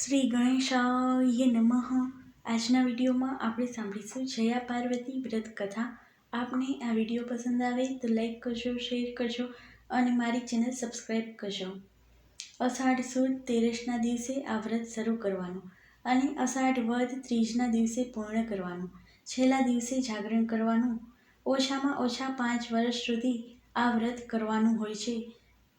શ્રી ગણેશાય નમઃ. આજના વિડીયોમાં આપણે સાંભળીશું જયા પાર્વતી વ્રત કથા. આપને આ વીડિયો પસંદ આવે તો લાઈક કરજો, શેર કરજો અને મારી ચેનલ સબસ્ક્રાઈબ કરજો. અષાઢ સુદ તેરસના દિવસે આ વ્રત શરૂ કરવાનું અને અષાઢ વધ ત્રીજના દિવસે પૂર્ણ કરવાનું. છેલ્લા દિવસે જાગરણ કરવાનું. ઓછામાં ઓછા પાંચ વર્ષ સુધી આ વ્રત કરવાનું હોય છે.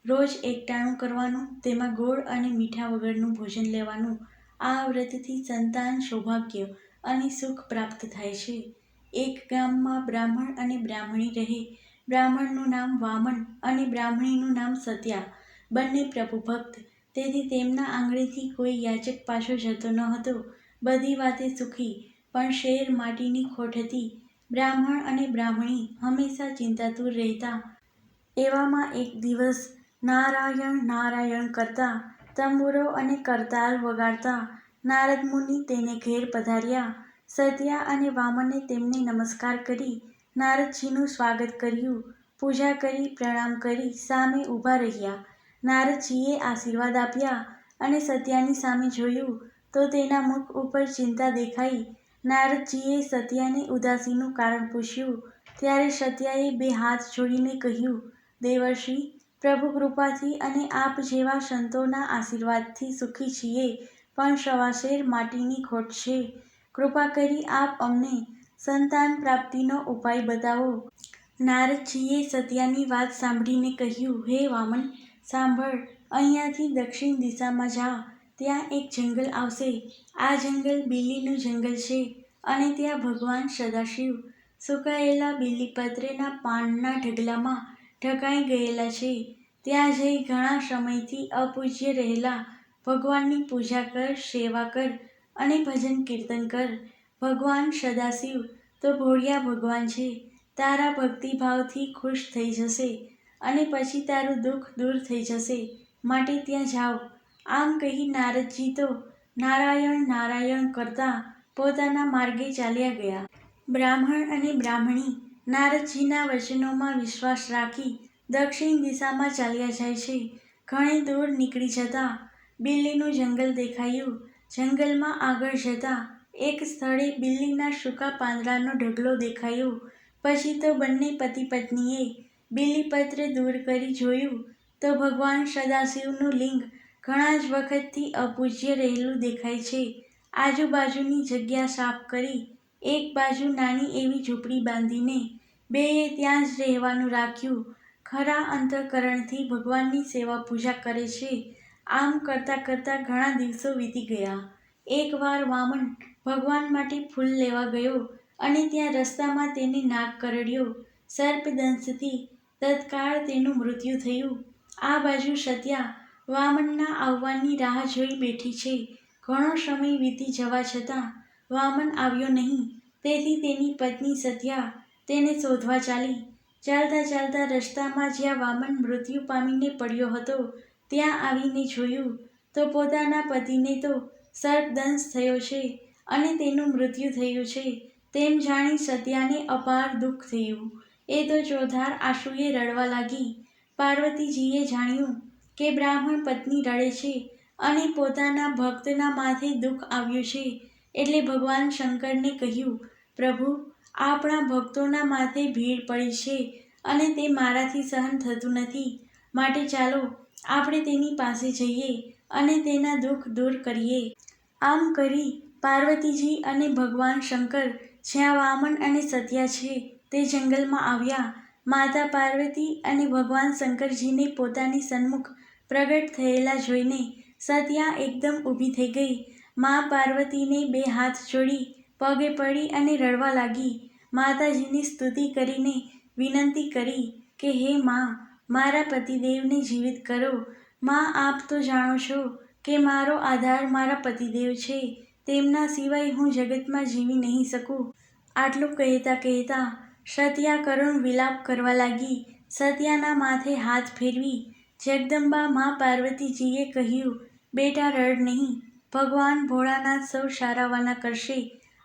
રોજ એકટાણું કરવાનું, તેમાં ગોળ અને મીઠા વગરનું ભોજન લેવાનું, આ વ્રતથી સંતાન સૌભાગ્ય અને સુખ પ્રાપ્ત થાય છે. એક ગામમાં બ્રાહ્મણ અને બ્રાહ્મણી રહે. બ્રાહ્મણનું નામ વામન અને બ્રાહ્મણીનું નામ સત્યા. બંને પ્રભુ ભક્ત. તેથી તેમના આંગળેથી કોઈ યાચક પાછો જતો ન હતો. બધી વાતે સુખી, પણ શેર માટીની ખોટ હતી. બ્રાહ્મણ અને બ્રાહ્મણી હંમેશા ચિંતાતુર રહેતા. એવામાં એક દિવસ નારાયણ નારાયણ કરતા, તંબુરો અને કરતાલ વગાડતા, નારદ મુનિ તેને ઘેર પધાર્યા. સત્યા અને વામને તેમને નમસ્કાર કરી, નારદજીનું સ્વાગત કર્યું, પૂજા કરી, પ્રણામ કરી, સામે ઊભા રહ્યા. નારદજીએ આશીર્વાદ આપ્યા અને સત્યાની સામે જોયું તો તેના મુખ ઉપર ચિંતા દેખાઈ. નારદજીએ સત્યાને ઉદાસીનું કારણ પૂછ્યું. ત્યારે સત્યાએ બે હાથ જોડીને કહ્યું, દેવર્ષિ પ્રભુ કૃપાથી અને આપ જેવા સંતોના આશીર્વાદથી સુખી છીએ, પણ સવાશેર માટીની ખોટ છે. કૃપા કરી આપ અમને સંતાન પ્રાપ્તિનો ઉપાય બતાવો. નારદજીએ સત્યાની વાત સાંભળીને કહ્યું, હે વામન, સાંભળ, અહીંયાથી દક્ષિણ દિશામાં જા. ત્યાં એક જંગલ આવશે. આ જંગલ બિલીનું જંગલ છે અને ત્યાં ભગવાન સદાશિવ સુકાયેલા બિલ્લીપત્રના પાનના ઢગલામાં ઢકાઈ ગયેલા છે. ત્યાં જઈ ઘણા સમયથી અપૂજ્ય રહેલા. ભગવાનની પૂજા કર, સેવા કર અને ભજન કીર્તન કર. ભગવાન સદાશિવ તો ભોળિયા ભગવાન છે. તારા ભક્તિભાવથી ખુશ થઈ જશે અને પછી તારું દુઃખ દૂર થઈ જશે. માટે ત્યાં જાઓ. આમ કહી નારદજી તો નારાયણ નારાયણ કરતા પોતાના માર્ગે ચાલ્યા ગયા. બ્રાહ્મણ અને બ્રાહ્મણી નારદજીના વચનોમાં વિશ્વાસ રાખી દક્ષિણ દિશામાં ચાલ્યા જાય છે. ઘણી દૂર નીકળી જતાં બિલ્લીનું જંગલ દેખાયું. જંગલમાં આગળ જતાં એક સ્થળે બિલ્લીના સૂકા પાંદડાનો ઢગલો દેખાયો. પછી તો બંને પતિ પત્નીએ બિલ્લીપત્ર દૂર કરી જોયું તો ભગવાન સદાશિવનું લિંગ ઘણા જ વખતથી અપૂજ્ય રહેલું દેખાય છે. આજુબાજુની જગ્યા સાફ કરી એક બાજુ નાની એવી ઝૂંપડી બાંધીને બેએ ત્યાં જ રહેવાનું રાખ્યું. ખરા અંતઃકરણથી ભગવાનની સેવા પૂજા કરે છે. આમ કરતાં કરતાં ઘણા દિવસો વીતી ગયા. એકવાર વામન ભગવાન માટે ફૂલ લેવા ગયો અને ત્યાં રસ્તામાં તેને નાગ કરડ્યો. સર્પદંશથી તત્કાળ તેનું મૃત્યુ થયું. આ બાજુ સત્યા વામનના આવવાની રાહ જોઈ બેઠી છે. ઘણો સમય વીતી જવા છતાં વામન આવ્યો નહીં. તેથી તેની પત્ની સત્યા તેને શોધવા ચાલી. ચાલતા ચાલતા રસ્તામાં જ્યાં વામન મૃત્યુ પામીને પડ્યો હતો, ત્યાં આવીને જોયું તો પોતાના પતિને તો સર્પદંશ થયો છે અને તેનું મૃત્યુ થયું છે. તેમ જાણી સત્યાને અપાર દુઃખ થયું. એ તો ચોધાર આંસુએ રડવા લાગી. પાર્વતીજીએ જાણ્યું કે બ્રાહ્મણ પત્ની રડે છે અને પોતાના ભક્તના માથે દુઃખ આવ્યું છે. એટલે ભગવાન શંકરને કહ્યું, પ્રભુ, આપણા ભક્તોના માથે ભીડ પડી છે અને તે મારાથી સહન થતું નથી. માટે ચાલો, આપણે તેની પાસે જઈએ અને તેના દુઃખ દૂર કરીએ. આમ કરી પાર્વતીજી અને ભગવાન શંકર જ્યાં વામન અને સત્યા છે, તે જંગલમાં આવ્યા. માતા પાર્વતી અને ભગવાન શંકરજીને પોતાની સન્મુખ પ્રગટ થયેલા જોઈને સત્યા એકદમ ઊભી થઈ ગઈ. મા પાર્વતીને બે હાથ જોડી, પગે પડી અને રડવા લાગી. માતાજીની સ્તુતિ કરીને વિનંતી કરી કે, હે મા, મારા પતિદેવને જીવિત કરો. માં, આપ તો જાણો છો કે મારો આધાર મારા પતિદેવ છે. તેમના સિવાય હું જગતમાં જીવી નહીં શકું. આટલું કહેતા કહેતા સત્યા કરુણ વિલાપ કરવા લાગી. સત્યાના માથે હાથ ફેરવી જગદંબા મા પાર્વતીજીએ કહ્યું, બેટા, રડ નહીં. ભગવાન ભોળાનાથ સૌ સારાવાના કરશે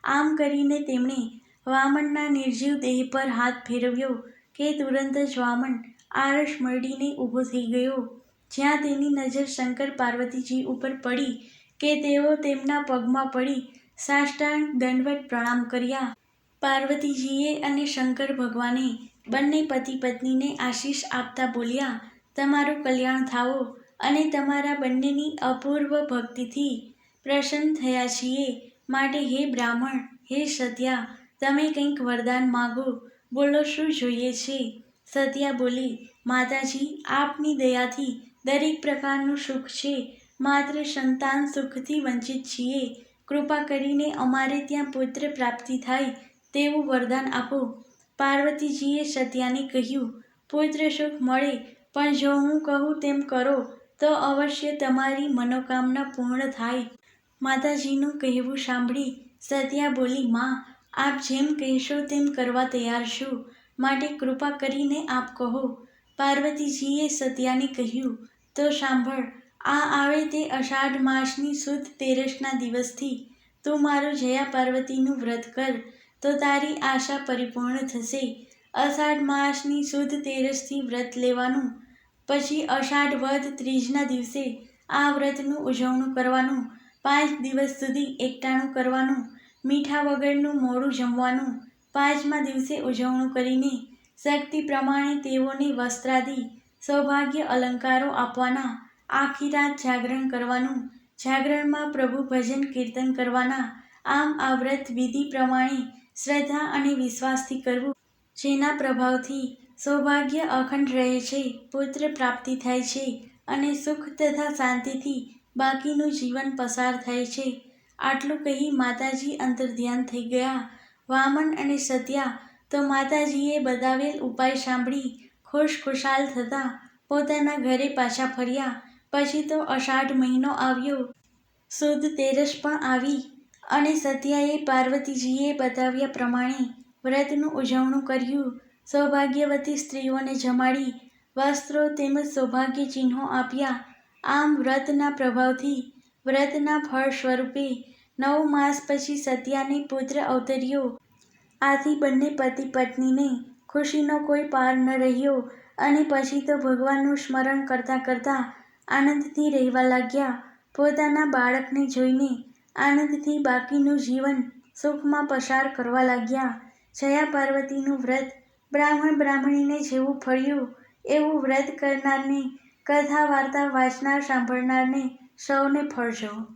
આમ કરીને તેમણે વામણના નિર્જીવ દેહ પર હાથ ફેરવ્યો કે તુરંત જ વામણ આરસ મરડીને ઊભો થઈ ગયો જ્યાં તેની નજર શંકર પાર્વતીજી ઉપર પડી કે તેઓ તેમના પગમાં પડી સાષ્ટાંગ દંડવત પ્રણામ કર્યા. પાર્વતીજીએ અને શંકર ભગવાને બંને પતિ પત્નીને આશીષ આપતા બોલ્યા, તમારું કલ્યાણ થાઓ અને તમારા બંનેની અપૂર્વ ભક્તિથી પ્રસન્ન થયા છીએ માટે હે બ્રાહ્મણ, હે સત્યા, તમે કંઈક વરદાન માગો, બોલો શું જોઈએ છે? સત્યા બોલી, માતાજી, આપની દયાથી દરેક પ્રકારનું સુખ છે, માત્ર સંતાન સુખથી વંચિત છીએ, કૃપા કરીને અમારે ત્યાં પુત્ર પ્રાપ્તિ થાય તેવું વરદાન આપો. પાર્વતીજીએ સત્યાને કહ્યું, પુત્ર સુખ મળે પણ જો હું કહું તેમ કરો તો અવશ્ય તમારી મનોકામના પૂર્ણ થાય. માતાજીનું કહેવું સાંભળી સત્યા બોલી, મા, આપ જેમ કહેશો તેમ કરવા તૈયાર છું, માટે કૃપા કરીને આપ કહો. પાર્વતીજીએ સત્યાને કહ્યું, તો સાંભળ, આ આવે તે અષાઢ માસની સુદ તેરસના દિવસથી તું મારું જયા પાર્વતીનું વ્રત કર તો તારી આશા પરિપૂર્ણ થશે. અષાઢ માસની સુદ તેરસથી વ્રત લેવાનું, પછી અષાઢ વધ ત્રીજના દિવસે આ વ્રતનું ઉજવણું કરવાનું, પાંચ દિવસ સુધી એકટાણું કરવાનું, મીઠા વગરનું મોડું જમવાનું, પાંચમા દિવસે ઉજવણું કરીને શક્તિ પ્રમાણે તેઓને વસ્ત્રાદિ, સૌભાગ્ય અલંકારો આપવાના, આખી રાત જાગરણ કરવાનું, જાગરણમાં પ્રભુ ભજન કીર્તન કરવાના, આમ આ વ્રત વિધિ પ્રમાણે શ્રદ્ધા અને વિશ્વાસથી કરવું. જેના પ્રભાવથી સૌભાગ્ય અખંડ રહે છે, પુત્ર પ્રાપ્તિ થાય છે અને સુખ તથા શાંતિથી બાકીનું જીવન પસાર થાય છે. આટલું કહી માતાજી અંતર્ધ્યાન થઈ ગયા. વામન અને સત્યા તો માતાજીએ બતાવેલ ઉપાય સાંભળી ખુશખુશાલ થતાં પોતાના ઘરે પાછા ફર્યા. પછી તો અષાઢ મહિનો આવ્યો. સુદ તેરસ પણ આવી અને સત્યાએ પાર્વતીજીએ બતાવ્યા પ્રમાણે વ્રતનું ઉજવણું કર્યું. સૌભાગ્યવતી સ્ત્રીઓને જમાડી વસ્ત્રો તેમજ સૌભાગ્ય ચિહ્નો આપ્યા. આમ વ્રતના પ્રભાવથી વ્રતના ફળ સ્વરૂપે નવ માસ પછી સત્યાને પુત્ર અવતર્યો. આથી બંને પતિ પત્નીને ખુશીનો કોઈ પાર ન રહ્યો અને પછી તો ભગવાનનું સ્મરણ કરતાં કરતાં આનંદથી રહેવા લાગ્યા. પોતાના બાળકને જોઈને આનંદથી બાકીનું જીવન સુખમાં પસાર કરવા લાગ્યા. જયા પાર્વતીનું વ્રત બ્રાહ્મણ બ્રાહ્મણીને જેવું ફળ્યું એવું વ્રત કરનારને, કથા વાર્તા વાંચનાર સાંભળનારને સૌને ફળજો.